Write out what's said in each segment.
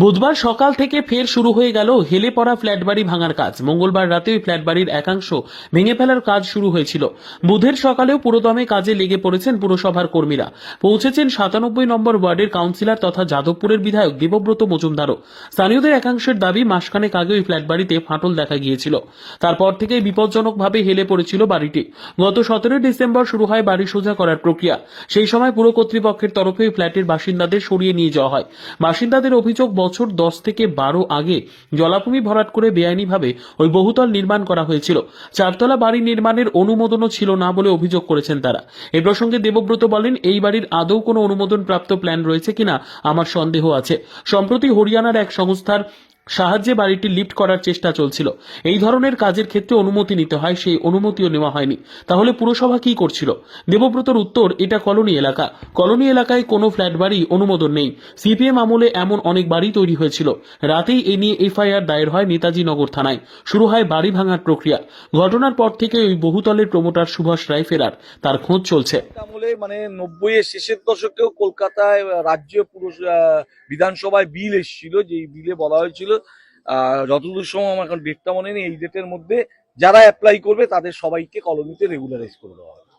বুধবার সকাল থেকে ফের শুরু হয়ে গেল হেলে পড়া ফ্ল্যাট বাড়ি ভাঙার কাজ। মঙ্গলবার রাতে ওই ফ্ল্যাট বাড়ির একাংশ ভেঙে ফেলার কাজ শুরু হয়েছিল। বুধের সকালেও পুরোদমে কাজে লেগে পড়েছেন পুরসভার কর্মীরা। পৌঁছেছেন সাতানব্বই নম্বর ওয়ার্ডের কাউন্সিলর তথা যাদবপুরের বিধায়ক দেবব্রত মজুমদারও। স্থানীয়দের একাংশের দাবি, মাসখানেক আগে ওই ফ্ল্যাট বাড়িতে ফাটল দেখা গিয়েছিল। তারপর থেকে বিপজ্জনকভাবে হেলে পড়েছিল বাড়িটি। গত সতেরোই ডিসেম্বর শুরু হয় বাড়ি সোজা করার প্রক্রিয়া। সেই সময় পুর কর্তৃপক্ষের তরফে ওই ফ্ল্যাটের বাসিন্দাদের সরিয়ে নিয়ে যাওয়া হয়। বাসিন্দাদের অভিযোগ বছর দশ থেকে বারো আগে জলাভূমি ভরাট করে বেআইনিভাবে ওই বহুতল নির্মাণ করা হয়েছিল। চারতলা বাড়ি নির্মাণের অনুমোদনও ছিল না বলে অভিযোগ করেছেন তারা। এ প্রসঙ্গে দেবব্রত বলেন, এই বাড়ির আদৌ কোনো অনুমোদন প্রাপ্ত প্ল্যান রয়েছে কিনা আমার সন্দেহ আছে। সম্প্রতি হরিয়ানার এক সংস্থার সাহায্যে বাড়িটি লিফট করার চেষ্টা চলছিল। এই ধরনের কাজের ক্ষেত্রে অনুমতি নিতে হয়, সেই অনুমতিও নেওয়া হয়নি। তাহলে পুরসভা কি করছিল? দেবব্রতর উত্তর, এটা কলোনি এলাকা। কলোনি এলাকায় কোনো ফ্ল্যাট বাড়ি অনুমোদন নেই। সিপিএম আমলে এমন অনেক বাড়ি তৈরি হয়েছিল। রাতেই এ নিয়ে এফআইআর দায়ের হয় নেতাজি নগর থানায়। শুরু হয় বাড়ি ভাঙার প্রক্রিয়া। ঘটনার পর থেকে ওই বহুতলের প্রমোটার সুভাষ রায় ফেরার। তার খোঁজ চলছে। মানে নব্বই এর শেষের দশকেও কলকাতায় রাজ্য পুরুষ বিধানসভায় বিল এসেছিল যে বিলে বলা হয়েছিল যতদূর সময় আমার এখন ডেটটা মনে নেই এই ডেটের মধ্যে যারা অ্যাপ্লাই করবে তাদের সবাইকে কলোনিতে রেগুলারাইজ করে দেওয়া হবে।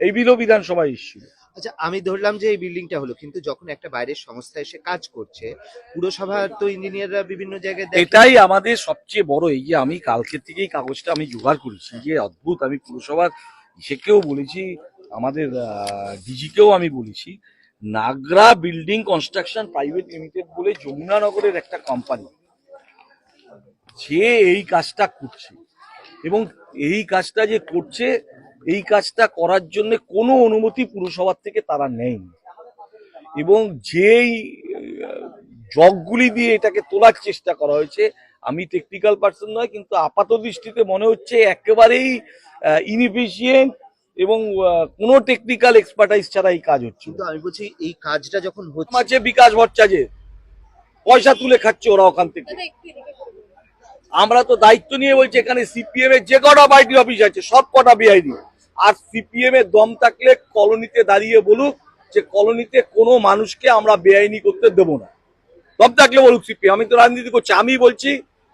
এই বিলও বিধানসভায় এসেছিল আচ্ছা আমি ধরলাম যে এই বিল্ডিংটা হলো কিন্তু যখন একটা বাইরের সংস্থা এসে কাজ করছে পুরসভার তো ইঞ্জিনিয়াররা বিভিন্ন জায়গায় এটাই আমাদের সবচেয়ে বড় এই যে আমি কালকে থেকেই কাগজটা আমি জোগাড় করেছি যে অদ্ভুত আমি পুরসভার ইসেকেও বলেছি আমাদের ডিজিকেও আমি বলেছি Nagra building construction private limited বলে যমুনানগরের একটা কোম্পানি যে এই কাজটা করছে এবং এই কাজটা যে করছে এই কাজটা করার জন্য কোনো অনুমতি পুরসভার থেকে তারা নেয়নি। এবং যেই জগগুলি দিয়ে এটাকে তোলার চেষ্টা করা হয়েছে আমি টেকনিক্যাল পার্সন নয় কিন্তু আপাত দৃষ্টিতে মনে হচ্ছে একেবারেই ইনএফিসিয়েন্ট এবং কোনো টেকনিক্যাল এক্সপার্টাইজ ছাড়া এই কাজ হচ্ছে কিন্তু আমি বলছি এই কাজটা যখন হচ্ছে বিকাশ ভট্টাচার্যের পয়সা তুলে খাচ্ছে ওরা ওখান থেকে। আমরা তো দায়িত্ব নিয়ে বলছি, এখানে সিপিএম এর যে কটা পার্টি অফিস আছে, সব কটা বেআইনি আর সিপিএম এর দম থাকলে কলোনিতে দাঁড়িয়ে বলুক যে কলোনিতে কোনো মানুষকে আমরা বেআইনি করতে দেবো না। দম থাকলে বলুক সিপিএম আমি তো রাজনীতি করছি, আমি বলছি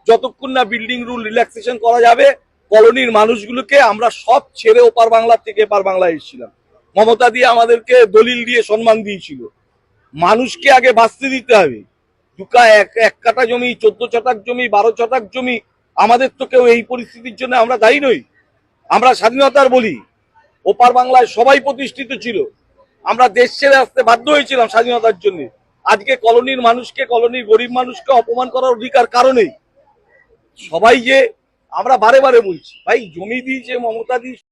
যতক্ষণ না বিল্ডিং রুল রিল্যাক্সেশন করা যাবে, কলোনির মানুষগুলোকে আমরা সব ছেড়ে ওপার বাংলা থেকে এপার বাংলায় এসেছিলাম। মমতা দিয়ে আমাদেরকে দলিল দিয়ে সম্মান দিয়েছিল। মানুষকে আগে বাঁচতে দিতে হবে। দুকা এক এক কাটা জমি, চোদ্দ ছটাক জমি, বারো ছটাক জমি, আমাদের তো কেউ এই পরিস্থিতির জন্য আমরা দায়ী নই। আমরা স্বাধীনতার বলি। ওপার বাংলায় সবাই প্রতিষ্ঠিত ছিল। আমরা দেশ ছেড়ে আসতে বাধ্য হয়েছিলাম স্বাধীনতার জন্য। আজকে কলোনির মানুষকে, কলোনির গরিব মানুষকে অপমান করার অধিকার কারণেই সবাই যে আমরা বারে বারে বলছি, ভাই, জমি দিয়েছে, মমতা দি